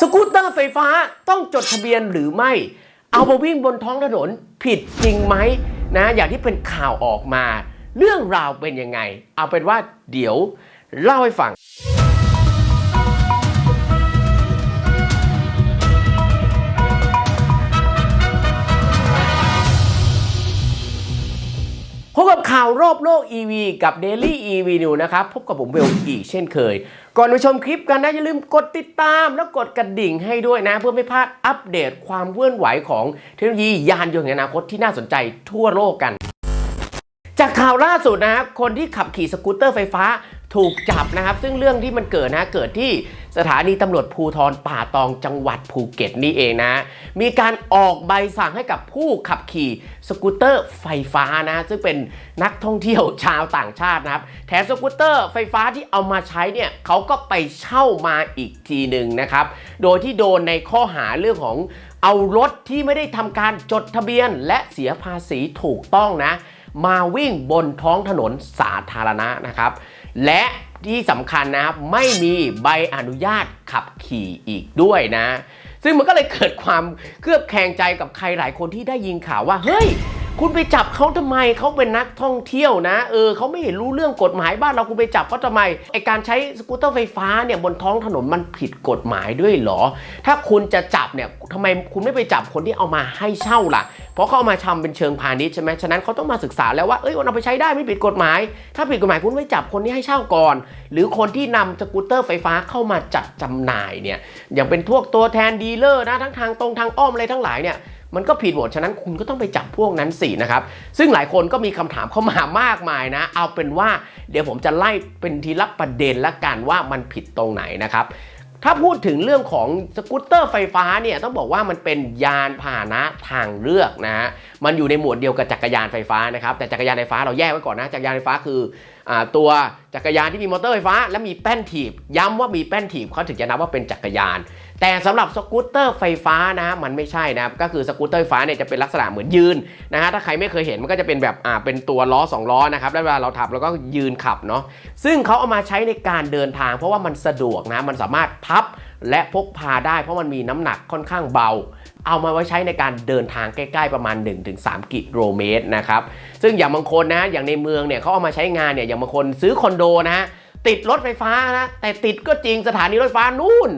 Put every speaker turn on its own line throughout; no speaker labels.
สกูตเตอร์ไฟฟ้าต้องจดทะเบียนหรือไม่ เอามาวิ่งบนท้องถนนผิดจริงไหมนะอย่างที่เป็นข่าวออกมา เรื่องราวเป็นยังไง เอาเป็นว่าเดี๋ยวเล่าให้ฟัง พบกับข่าวรอบโลก EV กับ Daily EV News นะครับ พบกับผมเวลอีกเช่นเคย ก่อนไปชมคลิปกันนะอย่าลืมกดติดตามแล้วกดกระดิ่งให้ด้วยนะ เพื่อไม่พลาดอัปเดตความเคลื่อนไหวของเทคโนโลยียานยนต์ในอนาคตที่น่าสนใจทั่วโลกกัน จากข่าวล่าสุดนะฮะคนที่ขับขี่สกูตเตอร์ไฟฟ้า ถูกจับนะครับ ซึ่งเรื่องที่มันเกิดนะเกิดที่สถานีตำรวจภูทรป่าตองจังหวัดภูเก็ตนี่เองนะ มีการออกใบสั่งให้กับผู้ขับขี่สกูตเตอร์ไฟฟ้านะ ซึ่งเป็นนักท่องเที่ยวชาวต่างชาตินะครับ แถมสกูตเตอร์ไฟฟ้าที่เอามาใช้เนี่ยเขาก็ไปเช่ามาอีกทีหนึ่งนะครับ โดยที่โดนในข้อหาเรื่องของเอารถที่ไม่ได้ทำการจดทะเบียนและเสียภาษีถูกต้องนะ มาวิ่งบนท้องถนนสาธารณะนะครับ และที่สำคัญนะครับไม่มีใบอนุญาตขับขี่อีกด้วยนะ ซึ่งมันก็เลยเกิดความเครือบแคลงใจกับใครหลายคนที่ได้ยินข่าวว่าเฮ้ย คุณไปจับเขาทำไมเขาเป็นนักท่องเที่ยวนะ เออเขาไม่เห็นรู้เรื่องกฎหมายบ้านเราคุณไปจับเขาทำไมไอการใช้สกูตเตอร์ไฟฟ้าเนี่ยบนท้องถนนมันผิดกฎหมายด้วยหรอ ถ้าคุณจะจับเนี่ยทำไมคุณไม่ไปจับคนที่เอามาให้เช่าล่ะ เพราะเขาเอามาทำเป็นเชิงพาณิชย์ใช่ไหมฉะนั้นเขาต้องมาศึกษาแล้วว่าเอ้ยเอาไปใช้ได้ไม่ผิดกฎหมาย ถ้าผิดกฎหมายคุณไม่จับคนที่ให้เช่าก่อน หรือคนที่นำสกูตเตอร์ไฟฟ้าเข้ามาจัดจำหน่ายเนี่ยอย่างเป็นพวกตัวแทนดีลเลอร์นะทั้งทางตรงทางอ้อมอะไรทั้งหลายเนี่ย มันก็ผิดหมดฉะนั้นคุณก็ต้องไปจับพวกนั้นสินะครับซึ่งหลายคนก็มีคำถามเข้ามามากมายนะ เอาเป็นว่าเดี๋ยวผมจะไล่เป็นทีละประเด็นละกันว่ามันผิดตรงไหนนะครับถ้าพูดถึงเรื่องของสกูตเตอร์ไฟฟ้าเนี่ยต้องบอกว่ามันเป็นยานพาหนะทางเลือกนะฮะมันอยู่ในหมวดเดียวกับจักรยานไฟฟ้านะครับแต่จักรยานไฟฟ้าเราแยกไว้ก่อนนะจักรยานไฟฟ้าคือ ตัวจักรยานที่มีมอเตอร์ไฟฟ้า และมีแป้นถีบ ย้ำว่ามีแป้นถีบเขาถึงจะนับว่าเป็นจักรยาน แต่สำหรับสกูตเตอร์ไฟฟ้านะมันไม่ใช่นะก็คือสกูตเตอร์ไฟฟ้าเนี่ยจะเป็นลักษณะเหมือนยืนนะฮะถ้าใครไม่เคยเห็นมันก็จะเป็นแบบอ่าเป็นตัวล้อสองล้อนะครับแล้วเวลาเราทับเราก็ยืนขับเนาะซึ่งเขาเอามาใช้ในการเดินทาง เพราะว่ามันสะดวกนะมันสามารถพับและพกพาได้ เพราะมันมีน้ำหนักค่อนข้างเบา เอามาไว้ใช้ในการเดินทางใกล้ๆประมาณ 1-3 กิโลเมตรนะครับซึ่งอย่างบางคนนะอย่างในเมืองเนี่ยเขาเอามาใช้งานเนี่ยอย่างบางคนซื้อคอนโดนะ ติดรถไฟฟ้านะแต่ติดก็จริงสถานีรถไฟฟ้านู่น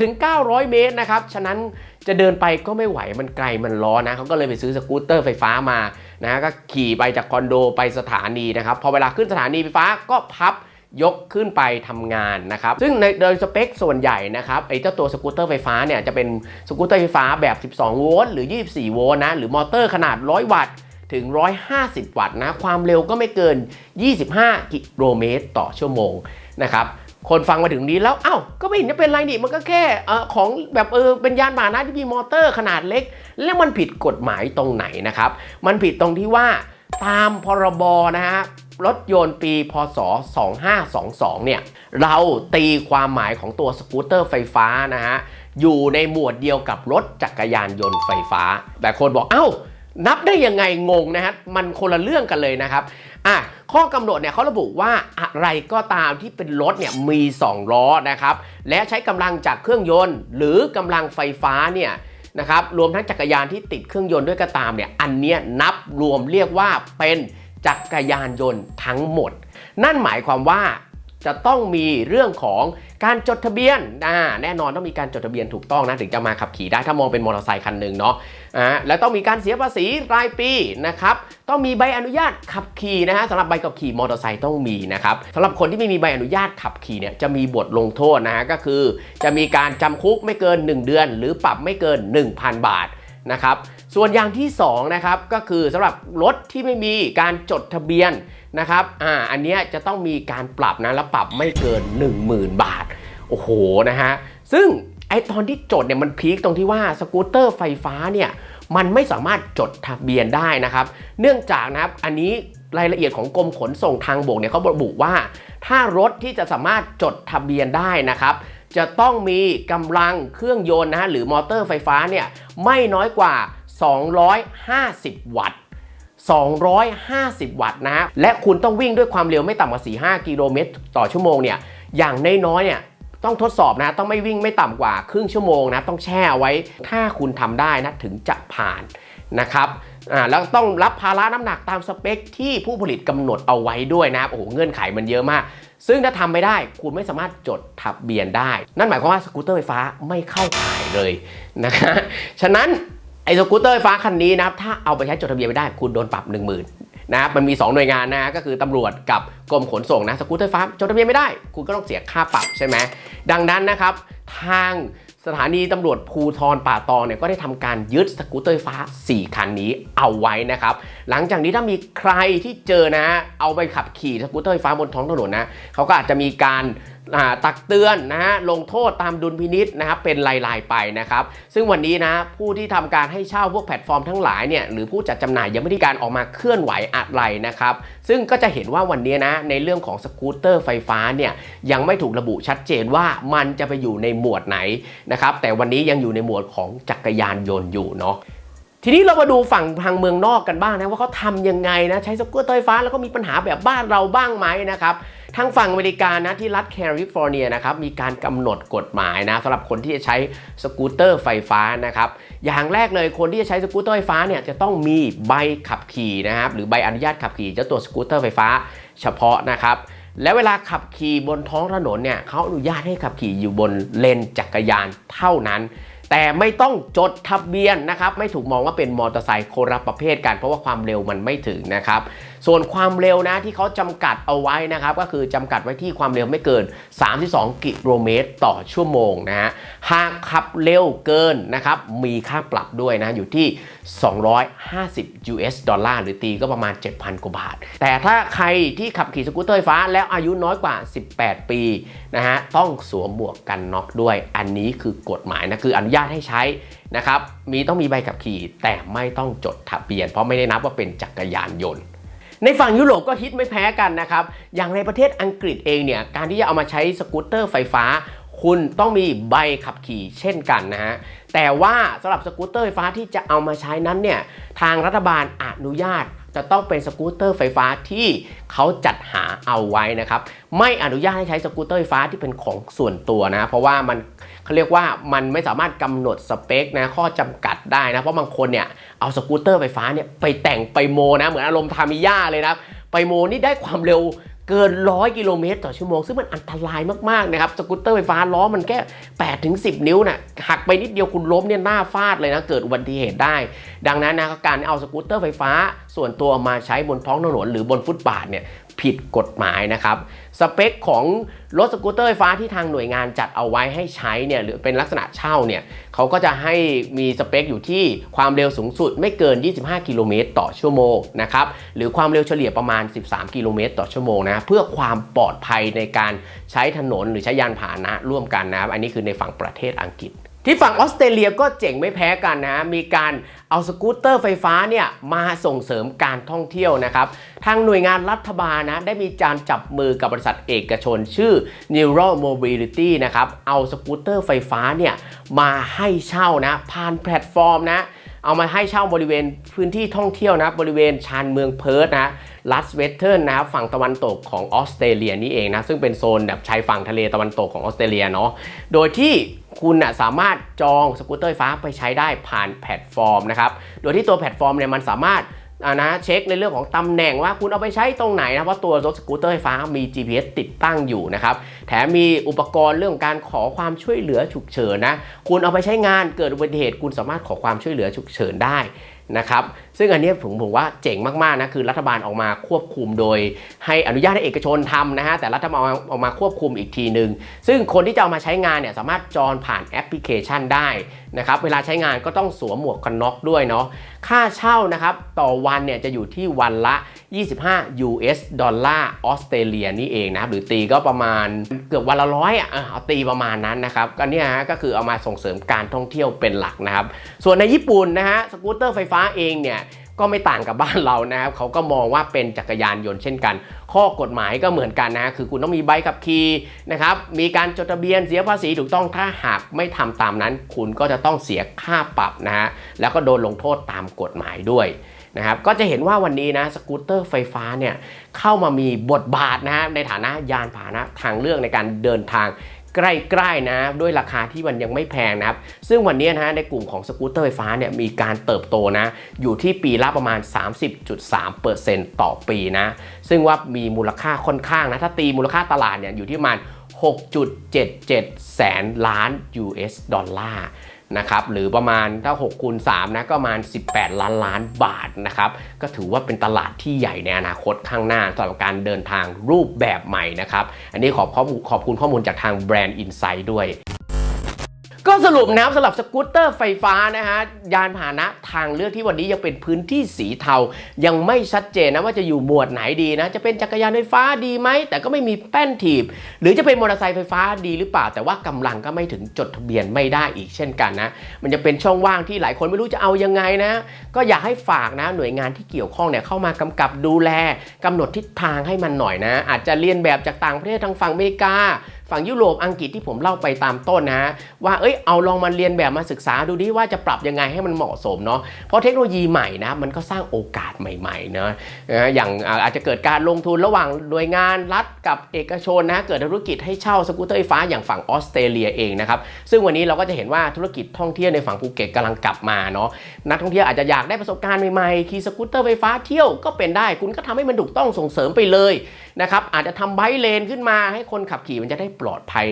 8-900 เมตรนะครับฉะนั้นจะเดินไปก็ไม่ไหวมันไกลมันร้อนนะเขาก็เลยไปซื้อสกูตเตอร์ไฟฟ้ามานะก็ขี่ไปจากคอนโดไปสถานีนะครับพอเวลาขึ้นสถานีไฟฟ้าก็พับ ยกขึ้นไปทำงานนะครับ ซึ่งในโดยสเปคส่วนใหญ่นะครับไอ้เจ้าตัวสกูตเตอร์ไฟฟ้าเนี่ยจะเป็นสกูตเตอร์ไฟฟ้าแบบ 12 โวลต์หรือ 24 โวลต์นะ หรือมอเตอร์ขนาด 100 วัตต์ถึง 150 วัตต์นะ ความเร็วก็ไม่เกิน 25 กิโลเมตรต่อชั่วโมงนะครับคนฟังมาถึงนี้แล้ว เอ้า ก็ไม่เห็นจะเป็นไรนี่ มันก็แค่อของแบบเออ เป็นยานพาหนะที่มีมอเตอร์ขนาดเล็ก แล้วมันผิดกฎหมายตรงไหนนะครับ มันผิดตรงที่ว่าตามพรบนะฮะ รถยนต์ปีพศ 2522 เนี่ย เราตีความหมายของตัวสกูตเตอร์ไฟฟ้านะฮะ อยู่ในหมวดเดียวกับรถจักรยานยนต์ไฟฟ้า แต่คนบอก เอ้า นับได้ยังไงงงนะฮะ มันคนละเรื่องกันเลยนะครับ อะ ข้อกำหนดเนี่ยเขาระบุว่าอะไรก็ตามที่เป็นรถเนี่ยมี 2 ล้อนะครับ และใช้กำลังจากเครื่องยนต์ หรือกำลังไฟฟ้าเนี่ยนะครับ รวมทั้งจักรยานที่ติดเครื่องยนต์ด้วยก็ตามเนี่ย อันเนี้ยนับรวมเรียกว่าเป็น จักรยานยนต์ทั้งหมด นั่นหมายความว่าจะต้องมีเรื่องของการจดทะเบียนอ่าแน่นอนต้องมีการจดทะเบียนถูกต้องนะถึงจะมาขับขี่ได้ถ้ามองเป็นมอเตอร์ไซค์คันหนึ่งเนาะอ่าแล้วต้องมีการเสียภาษีรายปีนะครับต้องมีใบอนุญาตขับขี่นะฮะสำหรับใบขับขี่มอเตอร์ไซค์ต้องมีนะครับสำหรับคนที่ไม่มีใบอนุญาตขับขี่เนี่ยจะมีบทลงโทษนะฮะก็คือ จะมีการจำคุกไม่เกิน 1 เดือน หรือปรับไม่เกิน 1,000 บาทนะครับ ส่วนอย่างที่2นะครับก็คือสำหรับรถที่ไม่มีการจดทะเบียนนะครับอ่าอันนี้จะต้องมีการปรับนะแล้วปรับไม่เกิน 10,000 บาท โอ้โหนะฮะซึ่งไอตอนที่จดเนี่ยมันพีคตรงที่ว่าสกูตเตอร์ไฟฟ้าเนี่ยมันไม่สามารถจดทะเบียนได้นะครับ เนื่องจากนะครับอันนี้รายละเอียดของกรมขนส่งทางบกเนี่ยเขาระบุว่า ถ้ารถที่จะสามารถจดทะเบียนได้นะครับ จะต้องมีกำลังเครื่องยนต์นะฮะหรือมอเตอร์ไฟฟ้าเนี่ยไม่น้อยกว่า 250 วัตต์ 250 วัตต์นะฮะ และคุณต้องวิ่งด้วยความเร็วไม่ต่ำกว่า 4-5 กิโลเมตรต่อชั่วโมงเนี่ย อย่างน้อยๆ เนี่ยต้องทดสอบนะ ต้องไม่วิ่งไม่ต่ำกว่าครึ่งชั่วโมงนะ ต้องแช่เอาไว้ ถ้าคุณทำได้นะถึงจะผ่านนะครับอ่าแล้วต้องรับภาระน้ำหนักตามสเปคที่ผู้ผลิตกำหนดเอาไว้ด้วยนะครับโอ้โห เงื่อนไขมันเยอะมาก ซึ่งถ้าทำไม่ได้ คุณไม่สามารถจดทะเบียนได้ นั่นหมายความว่าสกูตเตอร์ไฟฟ้าไม่เข้าข่ายเลยนะคะ ฉะนั้น ไอ้สกูตเตอร์ไฟฟ้าคันนี้นะครับถ้าเอาไปใช้จดทะเบียนไม่ได้คุณโดนปรับ 1 0,000นะครับมันมี 2 หน่วยงานนะก็คือตำรวจกับกรมขนส่งนะสกูตเตอร์ไฟฟ้าจดทะเบียนไม่ได้ คุณก็ต้องเสียค่าปรับใช่ไหมดังนั้นนะครับทางสถานีตำรวจภูทรป่าตองเนี่ยก็ได้ทำการยึดสกูตเตอร์ไฟฟ้า 4 คันนี้เอาไว้นะครับ หลังจากนี้ถ้ามีใครที่เจอนะ เอาไปขับขี่สกูตเตอร์ไฟฟ้าบนท้องถนนนะเขาก็อาจจะมีการ ตักเตือนนะฮะลงโทษตามดุลพินิษนะครับเป็นลายๆไปนะครับ ซึ่งวันนี้นะผู้ที่ทำการให้เช่าพวกแพลตฟอร์มทั้งหลายเนี่ยหรือผู้จัดจำหน่ายยังไม่ได้การออกมาเคลื่อนไหวอะไรนะครับ ซึ่งก็จะเห็นว่าวันนี้นะในเรื่องของสกูตเตอร์ไฟฟ้าเนี่ยยังไม่ถูกระบุชัดเจนว่ามันจะไปอยู่ในหมวดไหนนะครับแต่วันนี้ยังอยู่ในหมวดของจักรยานยนต์อยู่เนาะทีนี้เรามาดูฝั่งทางเมืองนอกกันบ้างนะว่าเขาทำยังไงนะใช้สกูตเตอร์ไฟฟ้าแล้วก็มีปัญหาแบบบ้านเราบ้างไหมนะครับ ทางฝั่งอเมริกานะที่รัฐแคลิฟอร์เนียนะครับมีการกำหนดกฎหมายนะสำหรับคนที่จะใช้สกูตเตอร์ไฟฟ้านะครับอย่างแรกเลยคนที่จะใช้สกูตเตอร์ไฟฟ้าเนี่ยจะต้องมีใบขับขี่นะครับหรือใบอนุญาตขับขี่เจ้าตัวสกูตเตอร์ไฟฟ้าเฉพาะนะครับและเวลาขับขี่บนท้องถนนเนี่ยเขาอนุญาตให้ขับขี่อยู่บนเลนจักรยานเท่านั้น แต่ไม่ต้องจดทะเบียนนะครับไม่ถูกมองว่าเป็นมอเตอร์ไซค์คนละประเภทกันเพราะว่าความเร็วมันไม่ถึงนะครับส่วนความเร็วนะที่เขาจำกัดเอาไว้นะครับก็คือจำกัดไว้ที่ความเร็วไม่เกิน 32 กิโลเมตรต่อชั่วโมงนะฮะหากขับเร็วเกินนะครับมีค่าปรับด้วยนะอยู่ที่ 250 US ดอลลาร์หรือตีก็ประมาณ 7,000 กว่าบาท แต่ถ้าใครที่ขับขี่สกูตเตอร์ไฟฟ้า แล้วอายุน้อยกว่า 18 ปีนะฮะต้องสวมหมวกกันน็อกด้วย อันนี้คือกฎหมายนะคืออนุญาตให้ใช้นะครับมีต้องมีใบขับขี่แต่ไม่ต้องจดทะเบียน เพราะไม่ได้นับว่าเป็นจักรยานยนต์ ในฝั่งยุโรปก็ฮิตไม่แพ้กันนะครับ อย่างในประเทศอังกฤษเองเนี่ยการที่จะเอามาใช้สกูตเตอร์ไฟฟ้า คุณต้องมีใบขับขี่เช่นกันนะฮะแต่ว่าสำหรับสกูตเตอร์ไฟฟ้าที่จะเอามาใช้นั้นเนี่ยทางรัฐบาลอนุญาต จะต้องเป็นสกูตเตอร์ไฟฟ้าที่เขาจัดหาเอาไว้นะครับ ไม่อนุญาตให้ใช้สกูตเตอร์ไฟฟ้าที่เป็นของส่วนตัวนะ เพราะว่ามันเขาเรียกว่ามันไม่สามารถกำหนดสเปคนะข้อจำกัดได้นะ เพราะบางคนเนี่ยเอาสกูตเตอร์ไฟฟ้าเนี่ยไปแต่งไปโมนะ เหมือนอารมณ์ทามิยาเลยนะไปโมนี่ได้ความเร็ว เกินร้อยกิโลเมตรต่อชั่วโมง ซึ่งมันอันตรายมากๆนะครับสกูตเตอร์ไฟฟ้าล้อมันแค่8ถึง10 นิ้วนะ่ะหักไปนิดเดียวคุณล้มเนี่ยหน้าฟาดเลยนะเกิดอุบัติเหตุได้ ดังนั้นนะการเอาสกูตเตอร์ไฟฟ้าส่วนตัวมาใช้บนท้องถนนหรือบนฟุตบาทเนี่ย ผิดกฎหมายนะครับ สเปคของรถสกูตเตอร์ไฟฟ้าที่ทางหน่วยงานจัดเอาไว้ให้ใช้เนี่ยหรือเป็นลักษณะเช่าเนี่ยเขาก็จะให้มีสเปคอยู่ที่ความเร็วสูงสุดไม่เกิน 25 กิโลเมตรต่อชั่วโมงนะครับหรือความเร็วเฉลี่ยประมาณ 13 กิโลเมตรต่อชั่วโมงนะเพื่อความปลอดภัยในการใช้ถนนหรือใช้ยานพาหนะร่วมกันนะครับอันนี้คือในฝั่งประเทศอังกฤษ ที่ฝั่งออสเตรเลียก็เจ๋งไม่แพ้กันนะ มีการเอาสกูตเตอร์ไฟฟ้าเนี่ยมาส่งเสริมการท่องเที่ยวนะครับ ทางหน่วยงานรัฐบาลนะได้มีการจับมือกับบริษัทเอกชนชื่อ Neural Mobility นะครับ เอาสกูตเตอร์ไฟฟ้าเนี่ยมาให้เช่านะผ่านแพลตฟอร์มนะ เอามาให้เช่าบริเวณพื้นที่ท่องเที่ยวนะบริเวณชานเมืองเพิร์ธนะ ลัสเวสเทิร์นนะครับฝั่งตะวันตกของออสเตรเลียนี่เองนะ ซึ่งเป็นโซนแบบชายฝั่งทะเลตะวันตกของออสเตรเลียเนาะโดยที่คุณนะสามารถจองสกูตเตอร์ฟ้าไปใช้ได้ผ่านแพลตฟอร์มนะครับโดยที่ตัวแพลตฟอร์มเนี่ยมันสามารถานะเช็คในเรื่องของตำแหน่งว่าคุณเอาไปใช้ตรงไหนนะเพราะตัวรถสกูตเตอร์ไฟฟ้ามี GPS ติดตั้งอยู่นะครับแถมมีอุปกรณ์เรื่องการขอความช่วยเหลือฉุกเฉินนะคุณเอาไปใช้งานเกิดอุบัติเหตุ คุณสามารถขอความช่วยเหลือฉุกเฉินได้นะครับ ซึ่งอันนี้ผมผมว่าเจ๋งมากๆนะคือรัฐบาลออกมาควบคุมโดย ให้อนุญาตให้เอกชนทำนะฮะแต่รัฐบาลออกมาควบคุมอีกทีหนึ่งซึ่งคนที่จะเอามาใช้งานเนี่ยสามารถจองผ่านแอปพลิเคชันได้นะครับเวลาใช้งานก็ต้องสวมหมวกกันน็อกด้วยเนาะค่าเช่านะครับต่อวันเนี่ยจะอยู่ที่วันละ 25 US ดอลลาร์ออสเตรเลียนี่เองนะครับหรือตีก็ประมาณเกือบวันละร้อยอะเอาตีประมาณนั้นนะครับก็เนี่ยฮะก็คือเอามาส่งเสริมการท่องเที่ยวเป็นหลักนะครับส่วนในญี่ปุ่นนะฮะสกูตเตอร์ไฟฟ้าเองเนี่ย ก็ไม่ต่างกับบ้านเรานะครับเขาก็มองว่าเป็นจักรยานยนต์เช่นกัน ข้อกฎหมายก็เหมือนกันนะคือคุณต้องมีใบขับขี่นะครับมีการจดทะเบียนเสียภาษีถูกต้องถ้าหากไม่ทำตามนั้น คุณก็จะต้องเสียค่าปรับนะฮะแล้วก็โดนลงโทษตามกฎหมายด้วยนะครับก็จะเห็นว่าวันนี้นะสกูตเตอร์ไฟฟ้าเนี่ยเข้ามามีบทบาทนะฮะในฐานะยานพาหนะทางเลือกในการเดินทาง ใกล้ๆนะด้วยราคาที่มันยังไม่แพงนะครับ ซึ่งวันนี้นะฮะในกลุ่มของสกูตเตอร์ไฟฟ้าเนี่ยมีการเติบโตนะ อยู่ที่ปีละประมาณ 30.3%ต่อปีนะ ซึ่งว่ามีมูลค่าค่อนข้างนะ ถ้าตีมูลค่าตลาดเนี่ยอยู่ที่ประมาณ6.77 แสนล้าน US ดอลลาร์ นะครับหรือประมาณถ้า6คูณ3นะก็ประมาณ 18 ล้านล้านบาทนะครับก็ถือว่าเป็นตลาดที่ใหญ่ในอนาคตข้างหน้าสำหรับการเดินทางรูปแบบใหม่นะครับอันนี้ขอบขอมูลขอบคุณข้อมูลจากทางแบรนด์อินไซด์ด้วย ก็สรุปนะครับสำหรับสกูตเตอร์ไฟฟ้านะฮะยานพาหนะทางเลือกที่วันนี้ยังเป็นพื้นที่สีเทา ยังไม่ชัดเจนนะว่าจะอยู่หมวดไหนดีนะ จะเป็นจักรยานไฟฟ้าดีไหม แต่ก็ไม่มีแป้นถีบ หรือจะเป็นมอเตอร์ไซค์ไฟฟ้าดีหรือเปล่า แต่ว่ากำลังก็ไม่ถึงจดทะเบียนไม่ได้อีกเช่นกันนะ มันจะเป็นช่องว่างที่หลายคนไม่รู้จะเอายังไงนะ ก็อยากให้ฝากนะหน่วยงานที่เกี่ยวข้องเนี่ยเข้ามากำกับดูแลกำหนดทิศทางให้มันหน่อยนะ อาจจะเรียนแบบจากต่างประเทศทางฝั่งอเมริกา ฝั่งยุโรปอังกฤษที่ผมเล่าไปตามต้นนะว่าเอ้ยเอาลองมาเรียนแบบมาศึกษาดูดิว่าจะปรับยังไงให้มันเหมาะสมเนาะเพราะเทคโนโลยีใหม่นะมันก็สร้างโอกาสใหม่ๆเนาะอย่างอาจจะเกิดการลงทุนระหว่างหน่วยงานรัฐกับเอกชนนะเกิดธุรกิจให้เช่าสกูตเตอร์ไฟฟ้าอย่างฝั่งออสเตรเลียเองนะครับซึ่งวันนี้เราก็จะเห็นว่าธุรกิจท่องเที่ยวในฝั่งภูเก็ตกำลังกลับมาเนาะนักท่องเที่ยวอาจจะอยากได้ประสบการณ์ใหม่ๆขี่สกูตเตอร์ไฟฟ้าเที่ยวก็เป็นได้คุณก็ทำให้มันถูกต้องส่งเสริมไปเลยนะครับอาจจะทำไบเลนขึ้นมาให้คนขับขี่มันจะได้ปลอดภัย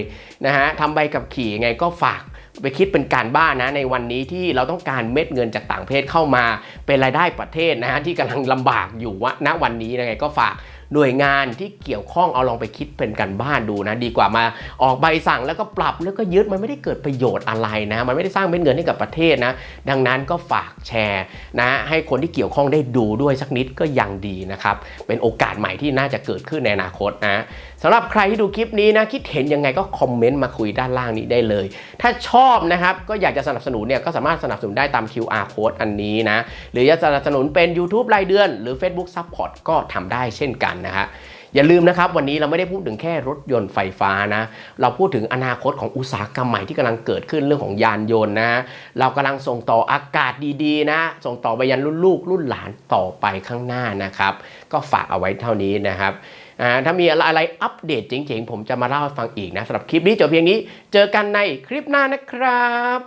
นะฮะทำใบขับขี่ยังไงก็ฝากไปคิดเป็นการบ้านนะในวันนี้ที่เราต้องการเม็ดเงินจากต่างประเทศเข้ามา เป็นรายได้ประเทศนะฮะที่กำลังลำบากอยู่วะณวันนี้ยังไงก็ฝากหน่วยงานที่เกี่ยวข้องเอาลองไปคิดเป็นการบ้านดูนะ ดีกว่ามาออกใบสั่งแล้วก็ปรับแล้วก็ยึดมันไม่ได้เกิดประโยชน์อะไรนะ มันไม่ได้สร้างเม็ดเงินให้กับประเทศนะ ดังนั้นก็ฝากแชร์นะให้คนที่เกี่ยวข้องได้ดูด้วยสักนิดก็ยังดีนะครับ เป็นโอกาสใหม่ที่น่าจะเกิดขึ้นในอนาคตนะำหรับใครที่ดูคลิปนี้นะคิดเห็นยังไงก็คอมเมนต์มาคุยด้านล่างนี้ได้เลย ถ้าชอบนะครับก็อยากจะสนับสนุนเนี่ยก็สามารถสนับสนุนได้ตาม QR code อันนี้นะหรือจะสนับสนุนเป็น YouTube รายเดือน หรือ Facebook Support ก็ทำได้เช่นกันนะฮะอย่าลืมนะครับวันนี้เราไม่ได้พูดถึงแค่รถยนต์ไฟฟ้านะเราพูดถึงอนาคตของอุตสาหกรรมใหม่ที่กำลังเกิดขึ้นเรื่องของยานยนต์นะเรากำลังส่งต่ออากาศดีๆ นะ ส่งต่อไปยันรุ่นลูกรุ่นหลานต่อไปข้างหน้านะครับ ก็ฝากเอาไว้เท่านี้นะครับ อ่าถ้ามีอะไรอะไรอัปเดตเจ๋งๆ ผมจะมาเล่าให้ฟังอีกนะสำหรับคลิปนี้จบเพียงนี้ เจอกันในคลิปหน้านะครับ